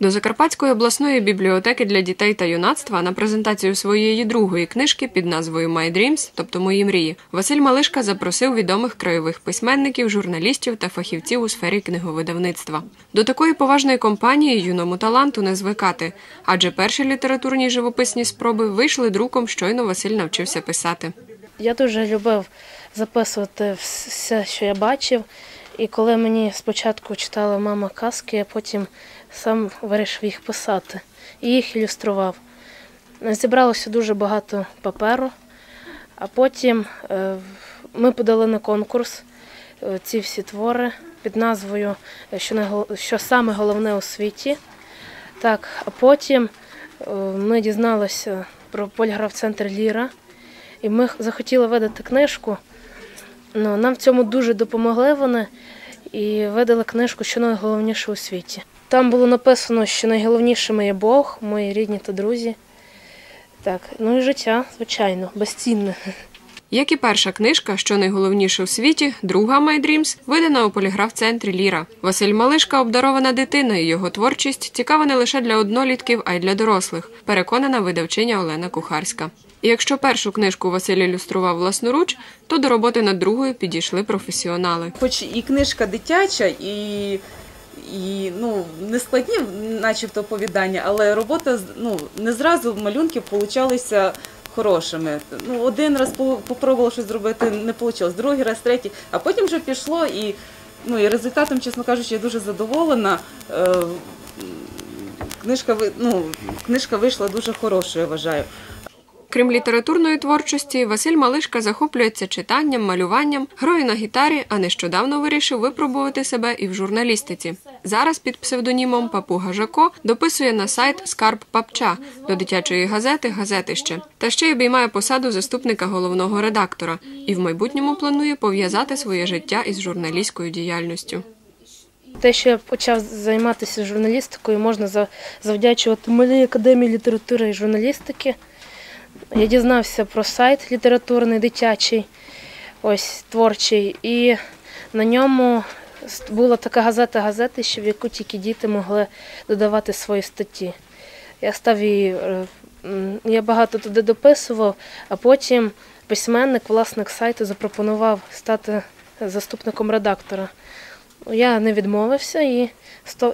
До Закарпатської обласної бібліотеки для дітей та юнацтва на презентацію своєї другої книжки під назвою «My Dreams», тобто Мої мрії, Василь Малишка запросив відомих краєвих письменників, журналістів та фахівців у сфері книговидавництва. До такої поважної компанії юному таланту не звикати, адже перші літературні живописні спроби вийшли друком, щойно Василь навчився писати. Я дуже любив записувати все, що я бачив. І коли мені спочатку читала мама казки, я потім сам вирішив їх писати і їх ілюстрував. Зібралося дуже багато паперу, а потім е, ми подали на конкурс е, ці всі твори під назвою е, Що, саме головне у світі. Так, а потім ми дізналися про поліграф-центр Ліра, і ми захотіли видати книжку. Ну, нам в цьому дуже допомогли вони і видали книжку, що найголовніше у світі. Там було написано, що найголовнішими є Бог, мої рідні та друзі. Так, ну і життя, звичайно, безцінне. Як і перша книжка, що найголовніше у світі, друга «My Dreams», видана у поліграф-центрі Ліра. Василь Малишка обдарована дитина, і його творчість цікава не лише для однолітків, а й для дорослих, переконана видавчиня Олена Кухарська. І якщо першу книжку Василь ілюстрував власноруч, то до роботи над другою підійшли професіонали. Хоч і книжка дитяча, і, і ну, не складні, начебто, оповідання, але робота ну, не зразу малюнки получалися хорошими. Ну, один раз спробувала щось зробити, не вийшло, другий раз, третій, а потім вже пішло і, ну, і результатом, чесно кажучи, я дуже задоволена. Е, Книжка, ну, книжка вийшла дуже хорошою, я вважаю. Крім літературної творчості, Василь Малишка захоплюється читанням, малюванням, грою на гітарі, а нещодавно вирішив випробувати себе і в журналістиці. Зараз під псевдонімом Папуга Жако дописує на сайт Скарб Папча до дитячої газети Газетище та ще й обіймає посаду заступника головного редактора і в майбутньому планує пов'язати своє життя із журналістською діяльністю. Те, що я почав займатися журналістикою, можна завдячувати Малій академії літератури і журналістики. Я дізнався про сайт літературний дитячий, ось творчий, і на ньому була така газета газетище, в яку тільки діти могли додавати свої статті. Я став її, е, я багато туди дописував, а потім письменник, власник сайту, запропонував стати заступником редактора. Я не відмовився і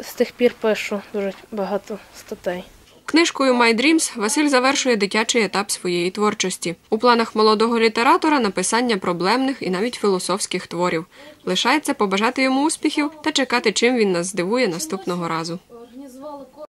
з тих пір пишу дуже багато статей. Книжкою «My Dreams» Василь завершує дитячий етап своєї творчості. У планах молодого літератора написання проблемних і навіть філософських творів. Лишається побажати йому успіхів та чекати, чим він нас здивує наступного разу.